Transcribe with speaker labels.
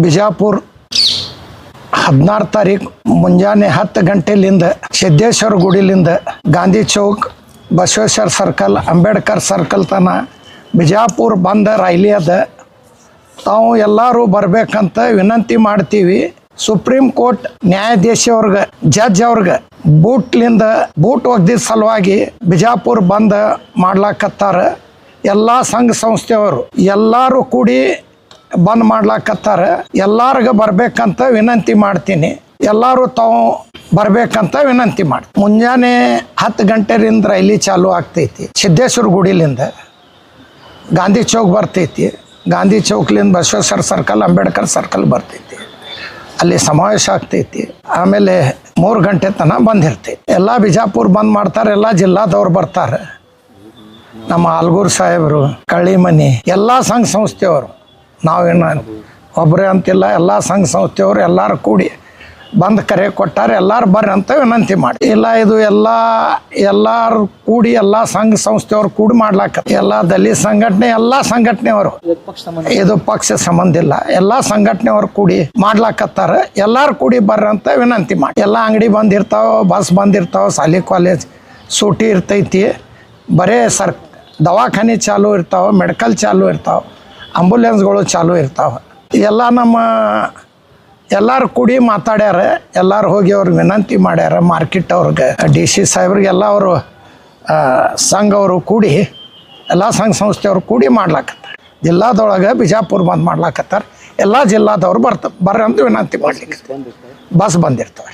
Speaker 1: ಬಿಜಾಪುರ ಹದಿನಾರು ತಾರೀಕು ಮುಂಜಾನೆ ಹತ್ತು ಗಂಟೆಲಿಂದ ಸಿದ್ದೇಶ್ವರ ಗುಡಿಲಿಂದ ಗಾಂಧಿ ಚೌಕ್, ಬಸವೇಶ್ವರ ಸರ್ಕಲ್ ಅಂಬೇಡ್ಕರ್ ಸರ್ಕಲ್ ತನ ಬಿಜಾಪುರ ಬಂದ ರೈಲಿ ಅದ. ತಾವು ಎಲ್ಲರೂ ಬರಬೇಕಂತ ವಿನಂತಿ ಮಾಡ್ತೀವಿ. ಸುಪ್ರೀಂ ಕೋರ್ಟ್ ನ್ಯಾಯಾಧೀಶ ಅವ್ರಿಗೆ, ಜಡ್ಜ್ ಅವ್ರಿಗೆ ಬೂಟ್ಲಿಂದ ಬೂಟ್ ಒಗ್ದಿದ ಸಲುವಾಗಿ ಬಿಜಾಪುರ ಬಂದ್ ಮಾಡ್ಲಾಕತ್ತಾರ. ಎಲ್ಲ ಸಂಘ ಸಂಸ್ಥೆಯವರು ಎಲ್ಲರೂ ಕೂಡಿ ಬಂದ್ ಮಾಡ್ಲಾಕತ್ತಾರ. ಎಲ್ಲಾರ್ಗ ಬರ್ಬೇಕಂತ ವಿನಂತಿ ಮಾಡ್ತೀನಿ. ಎಲ್ಲರೂ ತಾವು ಬರ್ಬೇಕಂತ ವಿನಂತಿ ಮಾಡಿ. ಮುಂಜಾನೆ ಹತ್ತು ಗಂಟೆರಿಂದ ರೈಲಿ ಚಾಲು ಆಗ್ತೈತಿ. ಸಿದ್ದೇಶ್ವರ ಗುಡಿಲಿಂದ ಗಾಂಧಿ ಚೌಕ್ ಬರ್ತೈತಿ. ಗಾಂಧಿ ಚೌಕ್ಲಿಂದ ಬಸವೇಶ್ವರ ಸರ್ಕಲ್ ಅಂಬೇಡ್ಕರ್ ಸರ್ಕಲ್ ಬರ್ತೈತಿ. ಅಲ್ಲಿ ಸಮಾವೇಶ ಆಗ್ತೈತಿ. ಆಮೇಲೆ ಮೂರು ಗಂಟೆ ತನಕ ಬಂದಿರ್ತೈತಿ ಎಲ್ಲ ಬಿಜಾಪುರ ಬಂದ್ ಮಾಡ್ತಾರೆ, ಎಲ್ಲ ಜಿಲ್ಲಾದವ್ರು ಬರ್ತಾರೆ. ನಮ್ಮ ಆಲ್ಗೂರ್ ಸಾಹೇಬರು, ಕಳ್ಳಿಮನಿ, ಎಲ್ಲ ಸಂಘ ಸಂಸ್ಥೆಯವರು. ನಾವೇನು ಒಬ್ಬರೇ ಅಂತಿಲ್ಲ, ಎಲ್ಲ ಸಂಘ ಸಂಸ್ಥೆಯವರು ಎಲ್ಲರೂ ಕೂಡಿ ಬಂದು ಕರೆ ಕೊಟ್ಟಾರೆ, ಎಲ್ಲರೂ ಬರ್ರಿ ಅಂತ ವಿನಂತಿ ಮಾಡಿ. ಇಲ್ಲ, ಇದು ಎಲ್ಲ, ಎಲ್ಲರೂ ಕೂಡಿ, ಎಲ್ಲ ಸಂಘ ಸಂಸ್ಥೆಯವರು ಕೂಡಿ ಮಾಡ್ಲಾಕ ಎಲ್ಲ ದಲಿತ ಸಂಘಟನೆ, ಎಲ್ಲ ಸಂಘಟನೆಯವರು. ಇದು ಪಕ್ಷ ಸಂಬಂಧ ಇಲ್ಲ. ಎಲ್ಲ ಸಂಘಟನೆಯವರು ಕೂಡಿ ಮಾಡ್ಲಾಕತ್ತಾರ. ಎಲ್ಲರೂ ಕೂಡಿ ಬರ್ರಿ ಅಂತ ವಿನಂತಿ ಮಾಡಿ. ಎಲ್ಲ ಅಂಗಡಿ ಬಂದಿರ್ತಾವ ಬಸ್ ಬಂದಿರ್ತಾವ ಶಾಲೆ ಕಾಲೇಜ್ ಸೂಟಿ ಇರ್ತೈತಿ. ಬರೇ ಸರ್, ದವಾಖಾನೆ ಚಾಲು ಇರ್ತಾವೆ ಮೆಡಿಕಲ್ ಚಾಲು ಇರ್ತಾವೆ. ಆಂಬುಲೆನ್ಸ್ಗಳು ಚಾಲು ಇರ್ತಾವೆ. ಎಲ್ಲ ನಮ್ಮ ಎಲ್ಲರೂ ಕೂಡಿ ಮಾತಾಡ್ಯಾರ, ಎಲ್ಲರೂ ಹೋಗಿ ಅವ್ರಿಗೆ ವಿನಂತಿ ಮಾಡ್ಯಾರ ಮಾರ್ಕೆಟ್ ಅವ್ರಿಗೆ ಡಿ ಸಿ ಸಾಹೇಬ್ರಿಗೆಲ್ಲ ಅವರು ಸಂಘವರು ಕೂಡಿ, ಎಲ್ಲ ಸಂಘ ಸಂಸ್ಥೆಯವರು ಕೂಡಿ ಮಾಡ್ಲಾಕತ್ತಾರೆ. ಜಿಲ್ಲಾದೊಳಗೆ ಬಿಜಾಪುರ ಬಂದು ಮಾಡ್ಲಾಕತ್ತಾರೆ. ಎಲ್ಲ ಜಿಲ್ಲಾದವರು ಬರ್ತ, ಬರ್ರಿ ವಿನಂತಿ ಮಾಡ್ಲಿಕ್ಕೆ. ಬಸ್ ಬಂದಿರ್ತವೆ